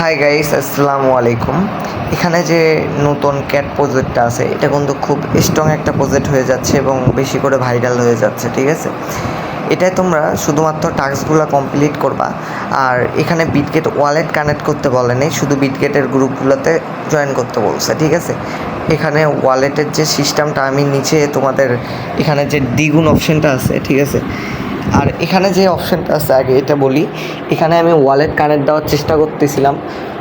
Hi guys আসসালামু আলাইকুম। এখানে যে নতুন ক্যাট প্রজেক্টটা আছে, এটা কিন্তু খুব স্ট্রং একটা প্রজেক্ট হয়ে যাচ্ছে এবং বেশি করে ভাইরাল হয়ে যাচ্ছে, ঠিক আছে? এটায় তোমরা শুধুমাত্র টাস্কগুলো কমপ্লিট করবা। আর এখানে বিটগেট ওয়ালেট কানেক্ট করতে বলেনি শুধু বিটগেটের গ্রুপগুলোতে জয়েন করতে বলছে, ঠিক আছে? এখানে ওয়ালেটের যে সিস্টেমটা আমি নিচে তোমাদের এখানে যে দ্বিগুণ অপশনটা আছে, ঠিক আছে? আর এখানে যে অপশানটা আছে, আগে এটা বলি। এখানে আমি ওয়ালেট কানেক্ট দেওয়ার চেষ্টা করতেছিলাম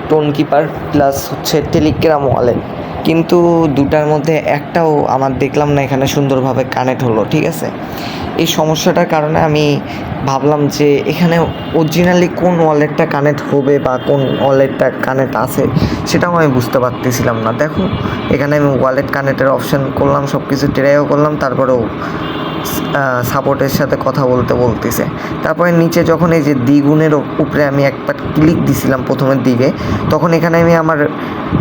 টোন কিপার প্লাস হচ্ছে টেলিগ্রাম ওয়ালেট কিন্তু দুটার মধ্যে একটাও আমার দেখলাম না, এখানে সুন্দরভাবে কানেক্ট হলো, ঠিক আছে? এই সমস্যাটার কারণে আমি ভাবলাম যে এখানে অরিজিনালি কোন ওয়ালেটটা কানেক্ট হবে বা কোন ওয়ালেটটা কানেক্ট আছে, সেটাও আমি বুঝতে পারতেছিলাম না। দেখো, এখানে আমি ওয়ালেট কানেক্টের অপশান করলাম সব কিছু ট্রাইও করলাম, তারপরেও সাপোর্টের সাথে কথা বলতে বলতেছে। তারপরে নিচে যখন এই যে দ্বিগুণের উপরে আমি একবার ক্লিক দিছিলাম প্রথমের দিকে, তখন এখানে আমি আমার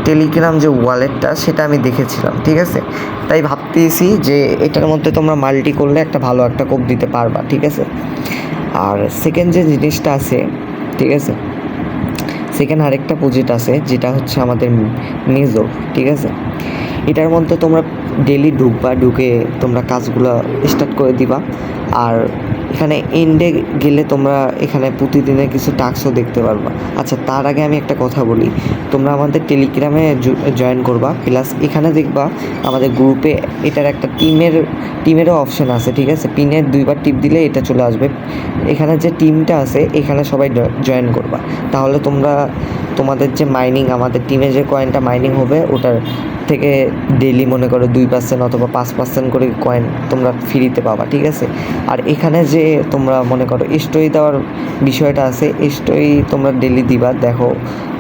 টেলিগ্রাম যে ওয়ালেটটা সেটা আমি দেখেছিলাম, ঠিক আছে? তাই ভাবতেছি যে এটার মধ্যে তোমরা মাল্টি করলে একটা ভালো একটা কোপ দিতে পারবা, ঠিক আছে? আর সেকেন্ড যে জিনিসটা আছে, ঠিক আছে? সেকেন্ড আরেকটা প্রজেক্ট আছে, যেটা হচ্ছে আমাদের মেজর ঠিক আছে? এটার মধ্যে তোমরা ডেলি ঢুকবা, ঢুকে তোমরা কাজগুলো স্টার্ট করে দিবা। আর এখানে এন্ডে গেলে তোমরা এখানে প্রতিদিনের কিছু টাস্কও দেখতে পারবা। আচ্ছা তার আগে আমি একটা কথা বলি। তোমরা আমাদের টেলিগ্রামে জয়েন করবা। প্লাস এখানে দেখবা আমাদের গ্রুপে এটার একটা টিমের টিমেরও অপশন আছে, ঠিক আছে? পিনের দুইবার টিপ দিলে এটা চলে আসবে। এখানে যে টিমটা আছে, এখানে সবাই জয়েন করবা। তাহলে তোমরা তোমাদের যে মাইনিং আমাদের টিমে যে কয়েনটা মাইনিং হবে, ওটার থেকে ডেলি মনে করো দুই পার্সেন্ট অথবা পাঁচ পার্সেন্ট করে কয়েন তোমরা ফ্রিতে পাবা, ঠিক আছে? আর এখানে যে তোমরা মনে করো স্টোরি দেওয়ার বিষয়টা আছে স্টোরি তোমরা ডেলি দিবা, দেখো,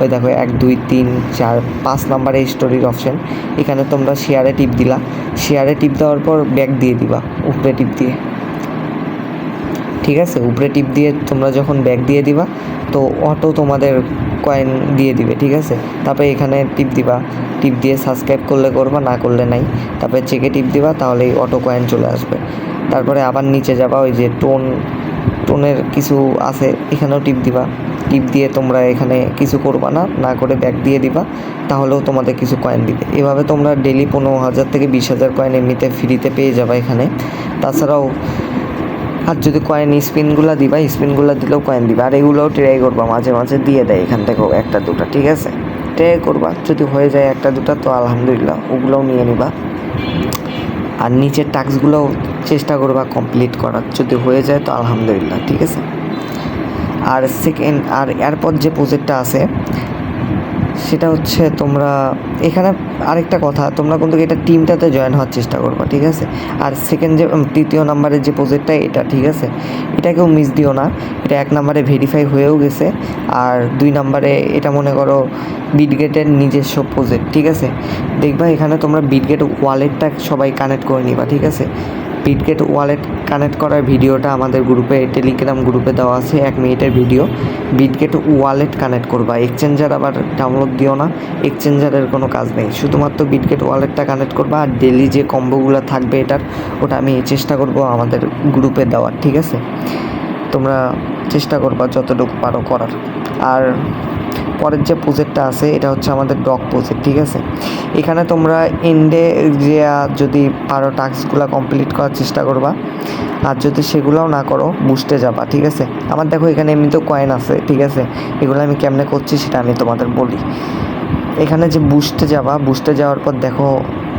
ওই দেখো এক, দুই, তিন, চার, পাঁচ নাম্বারে স্টোরির অপশন এখানে তোমরা শেয়ারে টিপ দিলা শেয়ারে টিপ দেওয়ার পর ব্যাগ দিয়ে দিবা, উপরে টিপ দিয়ে। ঠিক আছে? উপরে টিপ দিয়ে তোমরা যখন ব্যাগ দিয়ে দিবা, তো অটো তোমাদের কয়েন দিয়ে দিবে, ঠিক আছে? তারপরে এখানে টিপ দিবা। টিপ দিয়ে সাবস্ক্রাইব করলে করবা, না করলে নাই। তারপরে চেকে টিপ দিবা তাহলে অটো কয়েন চলে আসবে। তারপরে আবার নিচে যাবা, ওই যে টোন, টোনের কিছু আছে, এখানেও টিপ দিবা। টিপ দিয়ে তোমরা এখানে কিছু করবা না না করে ব্যাক দিয়ে দিবা, তাহলেও তোমাদের কিছু কয়েন দিবে। এভাবে তোমরা ডেলি পনেরো হাজার থেকে বিশ হাজার কয়েন এমনিতে ফ্রিতে পেয়ে যাবা এখানে। তাছাড়াও আর যদি কয়েন স্পিনগুলো দিবা স্পিনগুলো দিলেও কয়েন দিবা। আর এগুলোও ট্রাই করবা, মাঝে মাঝে দিয়ে দেয় এখান থেকেও একটা দুটো, ঠিক আছে? ট্রাই করবা, যদি হয়ে যায় একটা দুটো, তো আলহামদুলিল্লাহ ওগুলোও নিয়ে নিবা। আর নিচের টাস্কগুলোও চেষ্টা করবা কমপ্লিট করার, যদি হয়ে যায় তো আলহামদুলিল্লাহ, ঠিক আছে? আর সেকেন্ড আর এরপর যে প্রজেক্টটা আছে সেটা হচ্ছে তোমরা, এখানে আরেকটা কথা, তোমরা কিন্তু এটা টিমটাতে জয়েন হওয়ার চেষ্টা করবা, ঠিক আছে? আর সেকেন্ড যে তৃতীয় নাম্বারের যে প্রজেক্টটা এটা, ঠিক আছে? এটাকেও মিস দিও না, এটা এক নাম্বারে ভেরিফাই হয়েও গেছে, আর দুই নাম্বারে এটা মনে করো বিটগেটের নিজস্ব প্রজেক্ট ঠিক আছে? দেখবা এখানে তোমরা বিটগেট ওয়ালেটটা সবাই কানেক্ট করে নিবা, ঠিক আছে? বিটগেট ওয়ালেট কানেক্ট করার ভিডিওটা আমাদের গ্রুপে টেলিগ্রাম গ্রুপে দেওয়া আছে, এক মিনিটের ভিডিও। বিটগেট ওয়ালেট কানেক্ট করবা। এক্সচেঞ্জার আবার ডাউনলোড দিও না। এক্সচেঞ্জারের কোনো কাজ নেই। শুধুমাত্র বিটগেট ওয়ালেটটা কানেক্ট করবা আর ডেলি যে কম্বোগুলো থাকবে এটার, ওটা আমি চেষ্টা করব আমাদের গ্রুপে দেওয়ার, ঠিক আছে? তোমরা চেষ্টা করবা যতটুকু পারো করার। আর পরের যে প্রজেক্টটা আছে, এটা হচ্ছে আমাদের ডক প্রজেক্ট ঠিক আছে? এখানে তোমরা এন্ডে যে যদি পারো টাস্কগুলো কমপ্লিট করার চেষ্টা করবা। আর যদি সেগুলোও না করো বুস্টে যাবা, ঠিক আছে? আমার দেখো এখানে এমনিতেও কয়েন আছে, ঠিক আছে? এগুলো আমি কেমনে করছি সেটা আমি তোমাদের বলি। এখানে যে বুস্টে যাবা বুস্টে যাওয়ার পর দেখো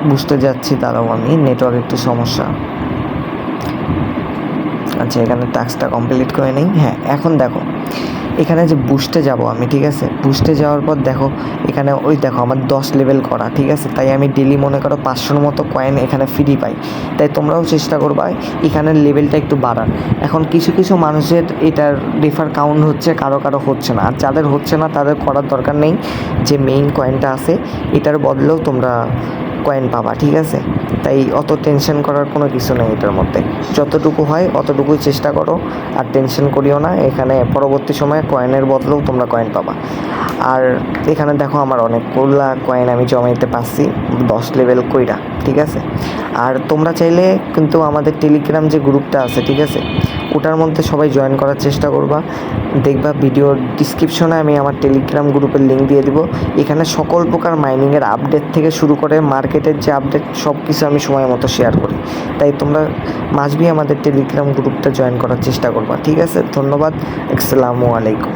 বুস্টে যাচ্ছি তারাও আমি নেটওয়ার্ক একটু সমস্যা। আচ্ছা এখানে টাস্কটা কমপ্লিট করে নেই। হ্যাঁ এখন দেখো, এখানে যে বুস্টে যাব আমি, ঠিক আছে? বুস্টে যাওয়ার পর দেখো, এখানে ওই দেখো আমার দশ লেভেল করা, ঠিক আছে? তাই আমি ডেলি মনে করো পাঁচশোর মতো কয়েন এখানে ফ্রি পাই। তাই তোমরাও চেষ্টা করবা এখানের লেভেলটা একটু বাড়ার। এখন কিছু কিছু মানুষের এটার রেফার কাউন্ট হচ্ছে, কারও কারও হচ্ছে না। আর যাদের হচ্ছে না, তাদের করার দরকার নেই। যে মেইন কয়েনটা আছে, এটার বদলেও তোমরা কয়েন পাবা, ঠিক আছে? তাই অত টেনশন করার কোনো কিছু নেই এটার মধ্যে। যতটুকু হয়, অতটুকুই চেষ্টা করো, আর টেনশন করিও না। এখানে পরবর্তী সময়ে কয়েনের বদলেও তোমরা কয়েন পাবা। আর এখানে দেখো আমার অনেকগুলা কয়েন আমি জমাইতে পারছি, দশ লেভেল কইরা, ঠিক আছে? আর তোমরা চাইলে কিন্তু আমাদের টেলিগ্রাম যে গ্রুপটা আছে, ঠিক আছে? ওটার মধ্যে সবাই জয়েন করার চেষ্টা করবা। দেখবা ভিডিওর ডিসক্রিপশনে আমি আমার টেলিগ্রাম গ্রুপের লিঙ্ক দিয়ে দিব। এখানে সকল প্রকার মাইনিংয়ের আপডেট থেকে শুরু করে মার্কেটের যে আপডেট সব কিছু আমি সময় মতো শেয়ার করি। তাই তোমরা মাসবি আমাদের টেলিগ্রাম গ্রুপটা জয়েন করার চেষ্টা করবা। ঠিক আছে? ধন্যবাদ। আসসালামু আলাইকুম।